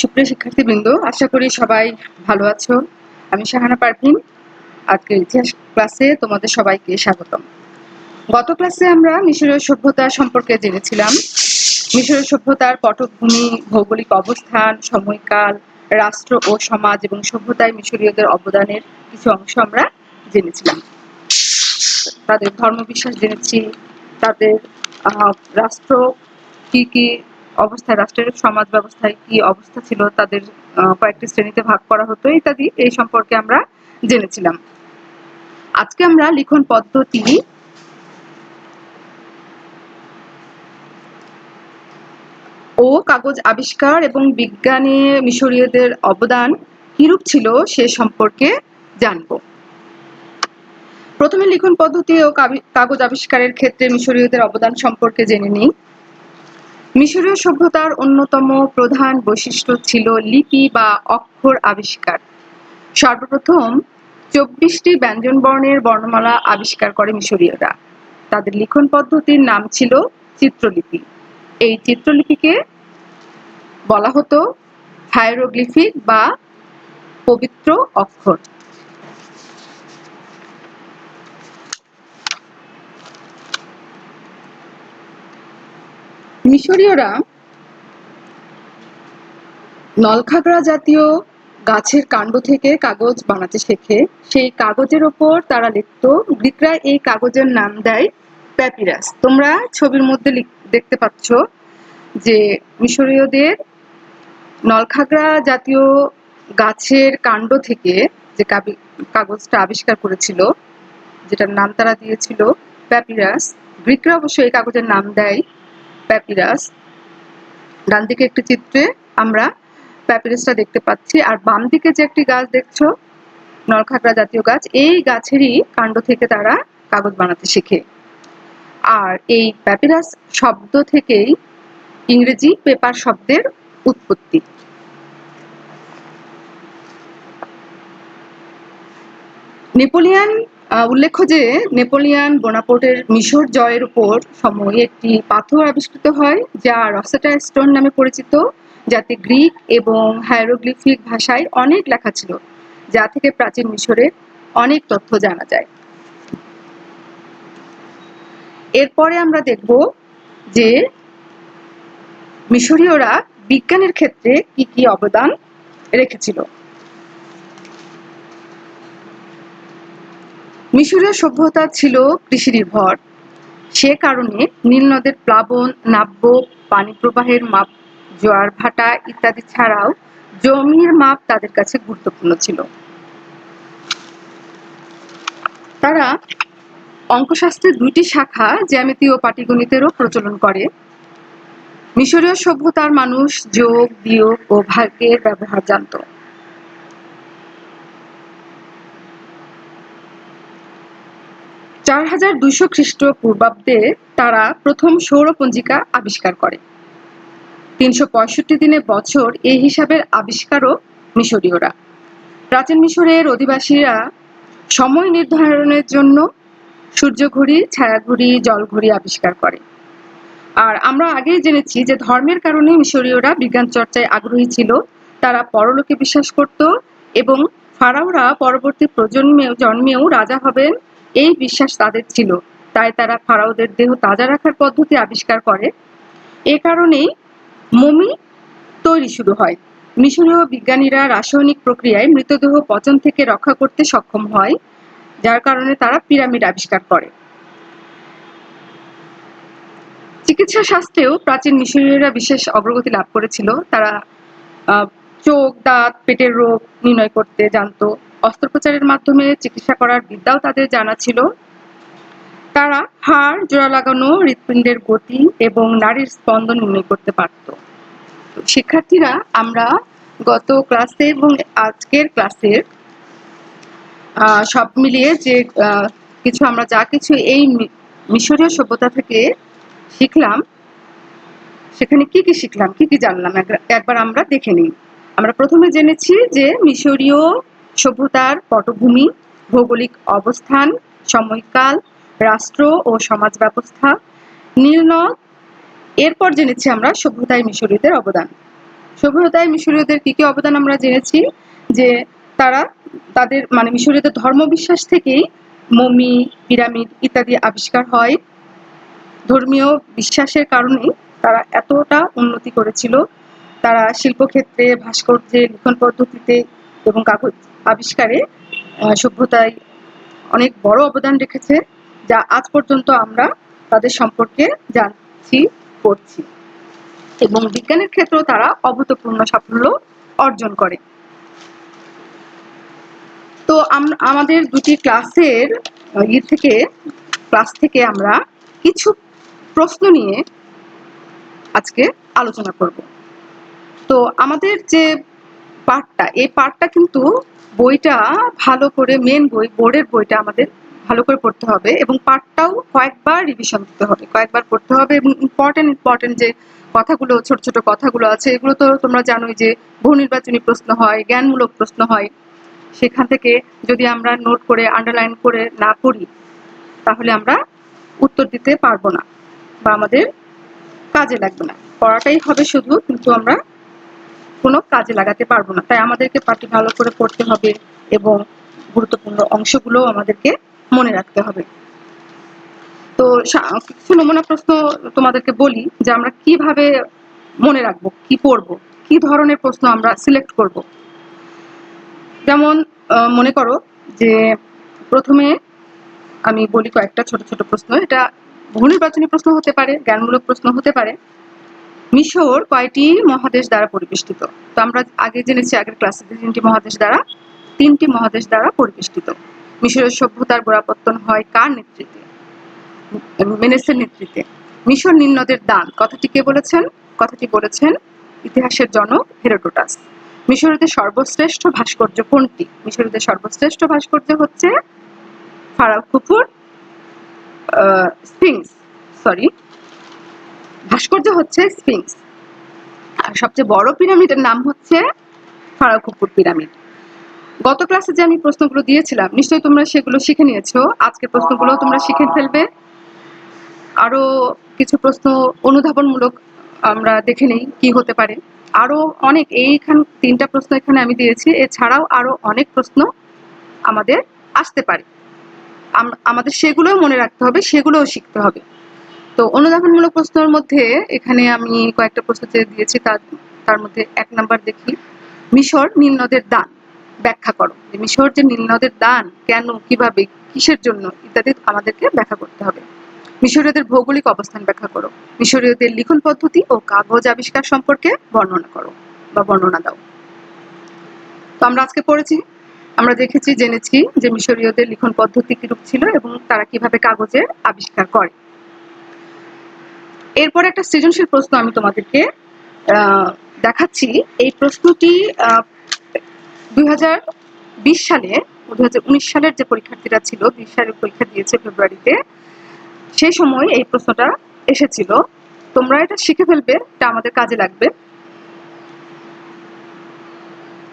সুপ্রিয় শিক্ষার্থীবৃন্দ, আশা করি সবাই ভালো আছো। আমি শাহানা পারভিন। আজকের ইতিহাস ক্লাসে তোমাদের সবাইকে স্বাগতম। গত ক্লাসে আমরা মিশরীয় সভ্যতা সম্পর্কে জেনেছিলাম। মিশরীয় সভ্যতার পটভূমি, ভৌগোলিক অবস্থান, সময়কাল, রাষ্ট্র ও সমাজ এবং সভ্যতায় মিশরীয়দের অবদানের কিছু অংশ আমরা জেনেছিলাম। তাদের ধর্মবিশ্বাস জেনেছি, তাদের রাষ্ট্র কি কি অবস্থায়, রাষ্ট্রের সমাজ ব্যবস্থায় কি অবস্থা ছিল, তাদের কয়েকটি শ্রেণীতে ভাগ করা হতো, ইত্যাদি, এই সম্পর্কে আমরা জেনেছিলাম। আজকে আমরা লিখন পদ্ধতি ও কাগজ আবিষ্কার এবং বিজ্ঞানে মিশরীয়দের অবদান কিরূপ ছিল সে সম্পর্কে জানব। প্রথমে লিখন পদ্ধতি ও কাগজ আবিষ্কারের ক্ষেত্রে মিশরীয়দের অবদান সম্পর্কে জেনে নিই। মিশরীয় সভ্যতার অন্যতম প্রধান বৈশিষ্ট্য ছিল লিপি বা অক্ষর আবিষ্কার। সর্বপ্রথম চব্বিশটি ব্যঞ্জনবর্ণের বর্ণমালা আবিষ্কার করে মিশরীয়রা। তাদের লিখন পদ্ধতির নাম ছিল চিত্রলিপি। এই চিত্রলিপিকে বলা হতো হায়ারোগ্লিফিক বা পবিত্র অক্ষর। মিশরীয়রা নলখাগড়া জাতীয় গাছের কাণ্ড থেকে কাগজ বানাতে শেখে। সেই কাগজের ওপর তারা লিখত। গ্রিকরা এই কাগজের নাম দেয় প্যাপিরাস। তোমরা ছবির মধ্যে দেখতে পাচ্ছ যে মিশরীয়দের নলখাগড়া জাতীয় গাছের কাণ্ড থেকে যে কাগজটা আবিষ্কার করেছিল, যেটার নাম তারা দিয়েছিল প্যাপিরাস। গ্রিকরা অবশ্য এই কাগজের নাম দেয় প্যাপিরাস। ডান দিকে একটি চিত্রে আমরা প্যাপিরাসটা দেখতে পাচ্ছি, আর বাম দিকে যে একটি গাছ দেখছ, নলখাগড়া জাতীয় গাছ, এই গাছেরই কাণ্ড থেকে তারা কাগজ বানাতে শেখে। আর এই প্যাপিরাস শব্দ থেকেই ইংরেজি পেপার শব্দের উৎপত্তি। নেপোলিয়ান উল্লেখ্য যে নেপোলিয়ান বোনাপোর্টের মিশর জয়ের উপর সময়ে একটি পাথর আবিষ্কৃত হয়, যা রসেটা স্টোন নামে পরিচিত, যাতে গ্রিক এবং হায়ারোগ্লিফিক ভাষায় অনেক লেখা ছিল, যা থেকে প্রাচীন মিশরের অনেক তথ্য জানা যায়। এরপরে আমরা দেখব যে মিশরীয়রা বিজ্ঞানের ক্ষেত্রে কি কি অবদান রেখেছিল। মিশরীয় সভ্যতা ছিল কৃষি নির্ভর সে কারণে নীল নদের প্লাবন, নাব্য, পানি প্রবাহের মাপ, জোয়ার ভাটা ইত্যাদি ছাড়াও জমির মাপ তাদের কাছে গুরুত্বপূর্ণ ছিল। তারা অঙ্কশাস্ত্রের দুইটি শাখা জ্যামিতি ও পাটিগণিতেরও প্রচলন করে। মিশরীয় সভ্যতার মানুষ যোগ, বিয়োগ ও ভাগ্যের ব্যবহার জানত। চার হাজার দুইশো খ্রিস্টপূর্বাব্দে তারা প্রথম সৌরপঞ্জিকা আবিষ্কার করে। তিনশো পঁয়ষট্টি দিনে বছর এই হিসাবের আবিষ্কারও মিশরীয়রা। প্রাচীন মিশরের অধিবাসীরা সময় নির্ধারণের জন্য সূর্যঘড়ি, ছায়াঘড়ি, জলঘড়ি আবিষ্কার করে। আর আমরা আগেই জেনেছি যে ধর্মের কারণে মিশরীয়রা বিজ্ঞান চর্চায় আগ্রহী ছিল, তারা পরলোকে বিশ্বাস করত এবং ফারাওরা পরবর্তী প্রজন্মেও জন্মেও রাজা হবেন এই বিশ্বাস তাদের ছিল। তাই তারা ফারাওদের দেহ তাজা রাখার পদ্ধতি আবিষ্কার করে। এ কারণেই মমি তৈরি শুরু হয়। মিশরীয় বিজ্ঞানীরা রাসায়নিক প্রক্রিয়ায় মৃতদেহ পচন থেকে রক্ষা করতে সক্ষম হয়, যার কারণে তারা পিরামিড আবিষ্কার করে। চিকিৎসা শাস্ত্রেও প্রাচীন মিশরীয়রা বিশেষ অগ্রগতি লাভ করেছিল। তারা চোখ, দাঁত, পেটের রোগ নির্ণয় করতে জানতো। অস্ত্রোপচারের মাধ্যমে চিকিৎসা করার বিদ্যাও তাদের জানা ছিল। তারা হাড়, জোড়া লাগানো, হৃৎপিণ্ডের গতি এবং নারীর স্পন্দন নির্ণয় করতে পারত। শিক্ষার্থীরা, আমরা গত ক্লাসে এবং আজকের ক্লাসের সব মিলিয়ে যে কিছু আমরা যা কিছু এই মিশরীয় সভ্যতা থেকে শিখলাম, সেখানে কি কি শিখলাম, কি কি জানলাম? এক- একবার আমরা দেখে নিই। আমরা প্রথমে জেনেছি যে মিশরীয় সভ্যতার পটভূমি, ভৌগোলিক অবস্থান, সময়কাল, রাষ্ট্র ও সমাজ ব্যবস্থা নীলনদ এরপর জেনেছি আমরা সভ্যতায় মিশরীয়দের অবদান। সভ্যতায় মিশরীয়দের কি কি অবদান আমরা জেনেছি? যে তারা তাদের মানে মিশরীয়দের ধর্মবিশ্বাস থেকেই মমি, পিরামিড ইত্যাদি আবিষ্কার হয়। ধর্মীয় বিশ্বাসের কারণেই তারা এতটা উন্নতি করেছিল। তারা শিল্পক্ষেত্রে, ভাস্কর্যে, লিখন পদ্ধতিতে এবং কাগজ আবিষ্কারে সভ্যতায় অনেক বড় অবদান রেখেছে, যা আজ পর্যন্ত আমরা তাদের সম্পর্কে জানছি, পড়ছি। এবং বিজ্ঞানের ক্ষেত্রেও তারা অভূতপূর্ণ সাফল্য অর্জন করে। তো আমাদের দুটি ক্লাসের ইয়ে থেকে, ক্লাস থেকে আমরা কিছু প্রশ্ন নিয়ে আজকে আলোচনা করব। তো আমাদের যে পার্টটা, এই পার্টটা কিন্তু বইটা ভালো করে মেন বই বোর্ডের বইটা আমাদের ভালো করে পড়তে হবে এবং পার্টটাও কয়েকবার রিভিশন দিতে হবে, কয়েকবার পড়তে হবে এবং ইম্পর্টেন্ট ইম্পর্টেন্ট যে কথাগুলো, ছোট ছোট কথাগুলো আছে, এগুলো তো তোমরা জানোই যে বহু নির্বাচনী প্রশ্ন হয়, জ্ঞানমূলক প্রশ্ন হয়। সেখান থেকে যদি আমরা নোট করে আন্ডারলাইন করে না পড়ি, তাহলে আমরা উত্তর দিতে পারব না বা আমাদের কাজে লাগবে না। পড়াটাই হবে শুধু, কিন্তু আমরা কোনো কাজে লাগাতে পারব না। তাই আমাদেরকে পাঠটি ভালো করে পড়তে হবে এবং গুরুত্বপূর্ণ অংশগুলো আমাদেরকে মনে রাখতে হবে। তো কিছু নমুনা প্রশ্ন তোমাদেরকে বলি যে আমরা কীভাবে মনে রাখব, কি পড়ব, কি ধরনের প্রশ্ন আমরা সিলেক্ট করব। যেমন মনে করো যে প্রথমে আমি বলি কয়েকটা ছোট ছোট প্রশ্ন। এটা বহু নির্বাচনী প্রশ্ন হতে পারে, জ্ঞানমূলক প্রশ্ন হতে পারে। মিশর কয়টি মহাদেশ দ্বারা পরিবেষ্টিত? তো আমরা আগে জেনেছি আগের ক্লাসে তিনটি মহাদেশ দ্বারা, তিনটি মহাদেশ দ্বারা পরিবেষ্টিত। মিশরের সভ্যতার গোড়াপত্তন হয় কার নেতৃত্বে? মেনেসের নেতৃত্বে। মিশর নীল নদের দান, কথাটি কে বলেছেন? কথাটি বলেছেন ইতিহাসের জনক হেরোডোটাস। মিশরীদের সর্বশ্রেষ্ঠ ভাস্কর্য কোনটি? মিশরীদের সর্বশ্রেষ্ঠ ভাস্কর্য হচ্ছে ফারাও কুফুর স্পিংস সরি ভাস্কর্য হচ্ছে স্পিংস আর সবচেয়ে বড় পিরামিডের নাম হচ্ছে ফারাও কুফুর পিরামিড। গত ক্লাসে যে আমি প্রশ্নগুলো দিয়েছিলাম, নিশ্চয়ই তোমরা সেগুলো শিখে নিয়েছো। আজকের প্রশ্নগুলো তোমরা শিখে ফেলবে। আরও কিছু প্রশ্ন অনুধাবনমূলক আমরা দেখে নেই কি হতে পারে। আরও অনেক, এইখান তিনটা প্রশ্ন এখানে আমি দিয়েছি। এছাড়াও আরও অনেক প্রশ্ন আমাদের আসতে পারে। আম- আমাদের সেগুলোও মনে রাখতে হবে, সেগুলোও শিখতে হবে। তো অনুধাবনমূলক প্রশ্নের মধ্যে এখানে আমি কয়েকটা প্রশ্ন দিয়েছি তার তার মধ্যে এক নাম্বার দেখি। মিশর নীল নদের দান। ব্যাখ্যা করো। যে মিশর যে নীল নদের দান, কেন, কীভাবে, কিসের জন্য, ইত্যাদি আমাদেরকে ব্যাখ্যা করতে হবে। মিশরীয়দের ভৌগোলিক অবস্থান ব্যাখ্যা করো। মিশরীয়দের লিখন পদ্ধতি ও কাগজ আবিষ্কার সম্পর্কে বর্ণনা করো বা বর্ণনা দাও। তো আমরা আজকে পড়েছি, আমরা দেখেছি, জেনেছি যে মিশরীয়দের লিখন পদ্ধতি কিরূপ ছিল এবং তারা কীভাবে কাগজের আবিষ্কার করে। এরপর একটা সৃজনশীল প্রশ্ন আমি তোমাদেরকে দেখাচ্ছি। এই প্রশ্নটি দুই হাজার বিশ সালে দুই হাজার উনিশ সালের যে পরীক্ষার্থীরা ছিল, বিশ সালের পরীক্ষা দিয়েছে ফেব্রুয়ারিতে, সেই সময় এই প্রশ্নটা এসেছিল। তোমরা এটা শিখে ফেলবে, এটা আমাদের কাজে লাগবে।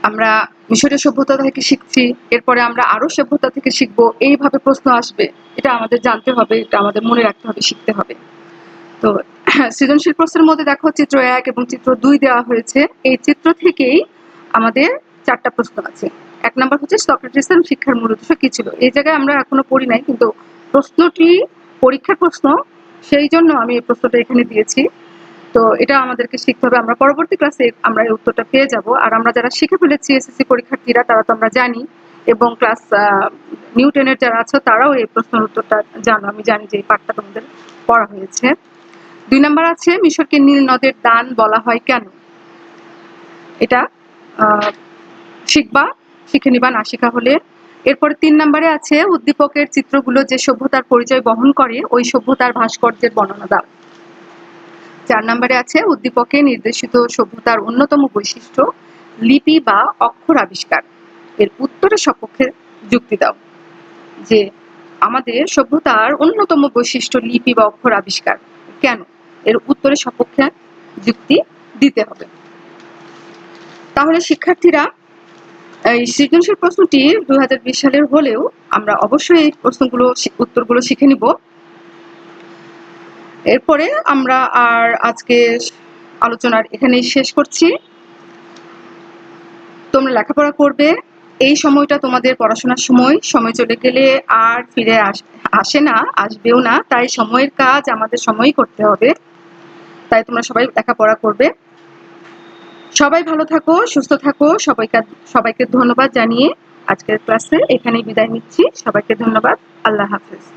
আমরা মিশরের সভ্যতা থেকে শিখছি, এরপরে আমরা আরও সভ্যতা থেকে শিখব, এইভাবে প্রশ্ন আসবে। এটা আমাদের জানতে হবে, এটা আমাদের মনে রাখতে হবে, শিখতে হবে। তো সৃজনশীল প্রশ্নের মধ্যে দেখো চিত্র এক এবং চিত্র দুই দেওয়া হয়েছে। এই চিত্র থেকেই আমাদের চারটা প্রশ্ন আছে। এক নম্বর হচ্ছে সক্রেটিসের শিক্ষার মূল উদ্দেশ্য কি ছিল? এই জায়গায় আমরা এখনও পড়ি নাই, কিন্তু প্রশ্নটি পরীক্ষার প্রশ্ন, সেই জন্য আমি এই প্রশ্নটা এখানে দিয়েছি। তো এটা আমাদেরকে শিখতে হবে। আমরা পরবর্তী ক্লাসে আমরা এই উত্তরটা পেয়ে যাব। আর আমরা যারা শিখে ফেলেছি এসএসসি পরীক্ষার্থীরা, তারা তো আমরা জানি। এবং ক্লাস নিউ টেনের যারা আছো, তারাও এই প্রশ্নের উত্তরটা জানো। আমি জানি যে এই পাঠটা তোমাদের পড়া হয়েছে। দুই নাম্বার আছে, মিশরকে নীল নদের দান বলা হয় কেন? এটা শিখবা, শিখে নিবা, না শেখা হলে। এরপরে তিন নম্বরে আছে, উদ্দীপকের চিত্রগুলো যে সভ্যতার পরিচয় বহন করে, ওই সভ্যতার ভাস্কর্যের বর্ণনা দাও। চার নম্বরে আছে, উদ্দীপকে নির্দেশিত সভ্যতার অন্যতম বৈশিষ্ট্য, লিপি বা অক্ষর আবিষ্কার। এর উত্তরের সপক্ষে যুক্তি দাও যে আমাদের সভ্যতার অন্যতম বৈশিষ্ট্য লিপি বা অক্ষর আবিষ্কার। কেন? এর উত্তরের সপক্ষে যুক্তি দিতে হবে। তাহলে শিক্ষার্থীরা, এই সৃজনশীল প্রশ্নটি দু হাজার বিশ সালের হলেও আমরা অবশ্যই এই প্রশ্নগুলো, উত্তরগুলো শিখে নিব। এরপরে আমরা আর আজকে আলোচনার এখানেই শেষ করছি। তোমরা লেখাপড়া করবে এই সময়টা তোমাদের পড়াশোনার সময় সময় চলে গেলে আর ফিরে আস না, আসবেও না। তাই সময়ের কাজ আমাদের সময়ই করতে হবে। তাই তোমরা সবাই লেখাপড়া করবে। সবাই ভালো থাকো, সুস্থ থাকো। সবাইকে সবাইকে ধন্যবাদ জানিয়ে আজকের ক্লাসে এখানেই বিদায় নিচ্ছি। সবাইকে ধন্যবাদ। আল্লাহ হাফেজ।